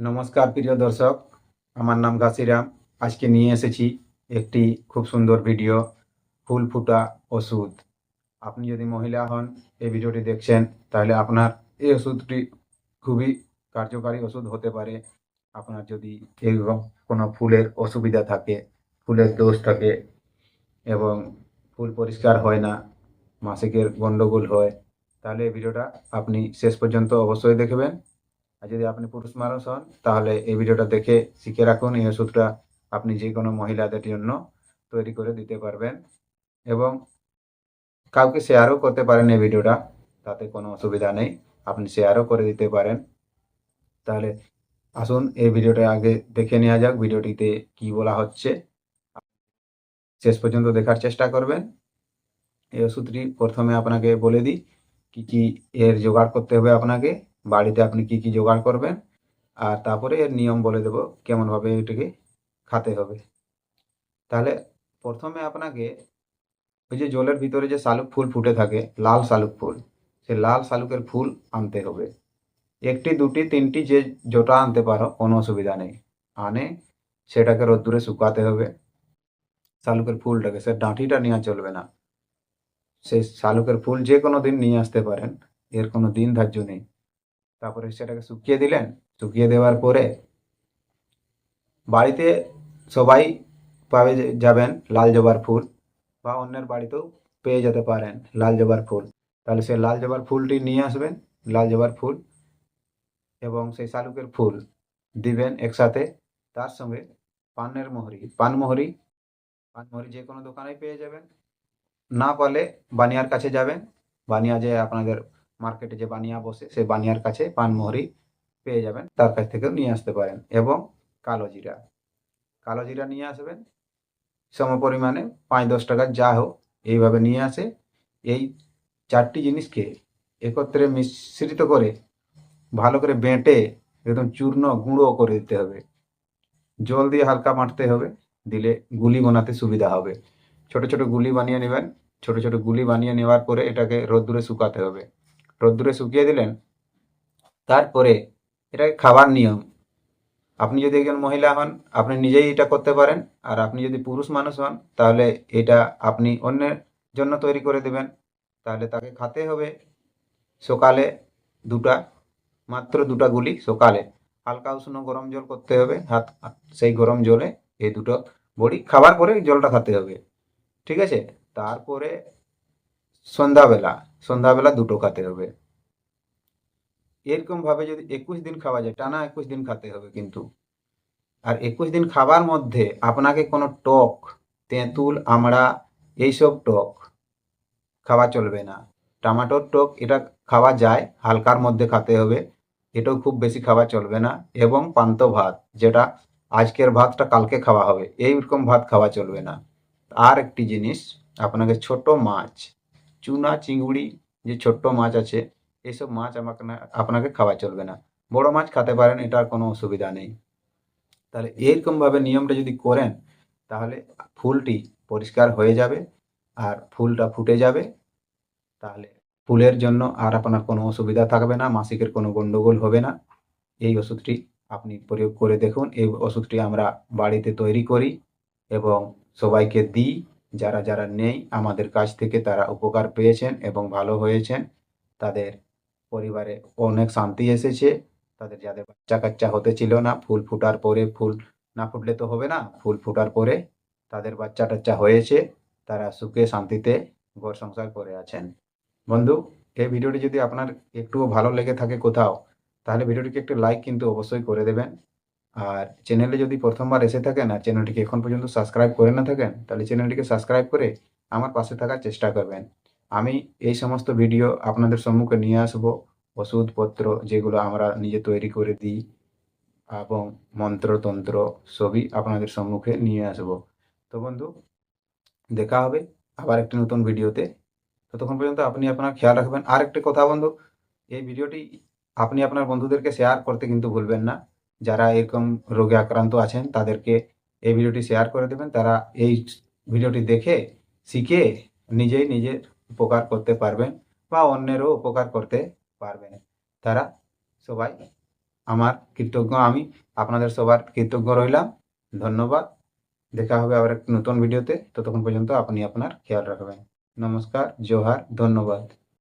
নমস্কার, প্রিয় দর্শক। আমার নাম ঘাসিরাম। আজকে নিয়ে এসেছি একটি খুব সুন্দর ভিডিও, ফুল ফুটা ওষুধ। আপনি যদি মহিলা হন, এই ভিডিওটি দেখছেন, তাহলে আপনার এই ওষুধটি খুবই কার্যকারী ওষুধ হতে পারে। আপনার যদি এরকম কোনো ফুলের অসুবিধা থাকে, ফুলের দোষ থাকে এবং ফুল পরিষ্কার হয় না, মাসিকের গণ্ডগোল হয়, তাহলে এই ভিডিওটা আপনি শেষ পর্যন্ত অবশ্যই দেখবেন। আর যদি আপনি পুরুষ মানুষ হন, তাহলে এই ভিডিওটা দেখে শিখে রাখুন। এই ওষুধটা আপনি যে কোনো মহিলাদের জন্য তৈরি করে দিতে পারবেন এবং কাউকে শেয়ারও করতে পারেন এই ভিডিওটা, তাতে কোনো অসুবিধা নেই। আপনি শেয়ারও করে দিতে পারেন। তাহলে আসুন, এই ভিডিওটা আগে দেখে নেওয়া যাক, ভিডিওটিতে কি বলা হচ্ছে। শেষ পর্যন্ত দেখার চেষ্টা করবেন। এই ওষুধটি প্রথমে আপনাকে বলে দিই, কি কি এর জোগাড় করতে হবে আপনাকে। বাড়িতে আপনি কি কি জোগাড় করবেন? আর তারপরে এর নিয়ম বলে দেব কেমনভাবে এটাকে খাতে হবে। তাহলে প্রথমে আপনাকে ওই যে জলের ভিতরে যে শালুক ফুল ফুটে থাকে, লাল শালুক ফুল সে লাল শালুকের ফুল আনতে হবে। একটি, দুটি, তিনটি যে জোটা আনতে পারো, কোনো অসুবিধা নেই। আনে, সেটাকে রোদ্দুরে শুকাতে হবে। শালুকের ফুলটাকে, সে ডাঁটিটা নেওয়া চলবে না। সেই শালুকের ফুল যে কোনো দিন নিয়ে আসতে পারেন, এর কোনো দিন ধার্য নেই। তারপরে সেটাকে শুকিয়ে দিলেন। শুকিয়ে দেওয়ার পরে বাড়িতে সবাই পাবে যাবেন লাল জবার ফুল বা অন্যের বাড়িতেও পেয়ে যেতে পারেন লাল জবার ফুল। তাহলে সেই লাল জবার ফুলটি নিয়ে আসবেন, লাল জবার ফুল এবং সেই শালুকের ফুল দিবেন একসাথে। তার সঙ্গে পানের মোহরি পানমোহরি পানমোহরি যে কোনো দোকানেই পেয়ে যাবেন। না পারলে বানিয়ার কাছে যাবেন, বানিয়া যে আপনাদের মার্কেটে যে বানিয়া বসে, সেই বানিয়ার কাছে পানমোহরি পেয়ে যাবেন, তার কাছ থেকেও নিয়ে আসতে পারেন। এবং কালো জিরা। কালো জিরা নিয়ে আসবেন, সম পরিমাণে পাঁচ দশ টাকা যা হোক, এইভাবে নিয়ে আসে। এই চারটি জিনিসকে একত্রে মিশ্রিত করে, ভালো করে বেঁটে, একদম চূর্ণ গুঁড়ো করে দিতে হবে। জল দিয়ে হালকা মারতে হবে, দিলে গুলি বানাতে সুবিধা হবে। ছোট ছোট গুলি বানিয়ে নেবেন। ছোট ছোট গুলি বানিয়ে নেওয়ার পরে এটাকে রোদ্দুরে শুকাতে হবে। রোদ্দুরে শুকিয়ে দিলেন, তারপরে এটা খাবার নিয়ম। আপনি যদি একজন মহিলা হন, আপনি নিজেই এটা করতে পারেন, আর আপনি যদি পুরুষ মানুষ হন, তাহলে এটা আপনি অন্যের জন্য তৈরি করে দেবেন। তাহলে তাকে খাতে হবে সকালে দুটা, মাত্র দুটা গুলি সকালে। হালকা উষ্ণ গরম জল করতে হবে, হাত, সেই গরম জলে এই দুটো বড়ি খাবার পরে জলটা খেতে হবে। ঠিক আছে? তারপরে সন্ধ্যাবেলা সন্ধ্যাবেলা দুটো খাতে হবে। এরকম ভাবে যদি একুশ দিন খাওয়া যায়, টানা একুশ দিন খাতে হবে কিন্তু। আর একুশ দিন খাবার মধ্যে আপনাকে কোনো টক, তেঁতুল, আমড়া এইসব টক খাওয়া চলবে না। টমাটোর টক এটা খাওয়া যায়, হালকার মধ্যে খাতে হবে। এটাও খুব বেশি খাওয়া চলবে না। এবং পান্ত ভাত, যেটা আজকের ভাতটা কালকে খাওয়া হবে, এইরকম ভাত খাওয়া চলবে না। আর একটি জিনিস, আপনাকে ছোট মাছ চুনা, চিংড়ি, যে ছোট্ট মাছ আছে এইসব মাছ আমাকে আপনাকে খাওয়া চলবে না। বড় মাছ খেতে পারেন এটার কোনো অসুবিধা নেই। তাহলে এইরকমভাবে নিয়মটা যদি করেন, তাহলে ফুলটি পরিষ্কার হয়ে যাবে, আর ফুলটা ফুটে যাবে। তাহলে ফুলের জন্য আর আপনার কোনো অসুবিধা থাকবে না, মাসিকের কোনো গন্ডগোল হবে না। এই ওষুধটি আপনি প্রয়োগ করে দেখুন, এই ওষুধটি আমরা বাড়িতে তৈরি করি এবং সবাইকে দিই। যারা যারা নেই, আমাদের কাছ থেকে তারা উপকার পেয়েছেন এবং ভালো হয়েছেন। তাদের পরিবারে অনেক শান্তি এসেছে। তাদের যাদের বাচ্চা কাচ্চা হতে ছিল না, ফুল ফুটার পরে ফুল না ফুটলে তো হবে না, ফুল ফুটার পরে তাদের বাচ্চা টাচ্চা হয়েছে, তারা সুখে শান্তিতে ঘর সংসার করে আছেন। বন্ধু, এই ভিডিওটি যদি আপনার একটুও ভালো লেগে থাকে কোথাও, তাহলে ভিডিওটিকে একটু লাইক কিন্তু অবশ্যই করে দেবেন। আর চ্যানেলে যদি প্রথমবার এসে থাকেন আর চ্যানেলটিকে এখন পর্যন্ত সাবস্ক্রাইব করে না থাকেন, তাহলে চ্যানেলটিকে সাবস্ক্রাইব করে আমার পাশে থাকার চেষ্টা করবেন। আমি এই সমস্ত ভিডিও আপনাদের সম্মুখে নিয়ে আসব, ওষুধপত্র যেগুলো আমরা নিজে তৈরি করে দিই এবং মন্ত্রতন্ত্র সবই আপনাদের সম্মুখে নিয়ে আসব। তো বন্ধু, দেখা হবে আবার একটি নতুন ভিডিওতে। ততক্ষণ পর্যন্ত আপনি আপনার খেয়াল রাখবেন। আর একটি কথা বন্ধু, এই ভিডিওটি আপনি আপনার বন্ধুদেরকে শেয়ার করতে কিন্তু ভুলবেন না। যারা এরকম রোগে আক্রান্ত আছেন, তাদেরকে এই ভিডিওটি শেয়ার করে দেবেন। তারা এই ভিডিওটি দেখে, শিখে নিজেই নিজের উপকার করতে পারবেন বা অন্যেরও উপকার করতে পারবেন। তারা সবাই আমার কৃতজ্ঞ। আমি আপনাদের সবার কৃতজ্ঞ রইলাম। ধন্যবাদ। দেখা হবে আবার একটি নতুন ভিডিওতে। ততক্ষণ পর্যন্ত আপনি আপনার খেয়াল রাখবেন। নমস্কার, জোহার, ধন্যবাদ।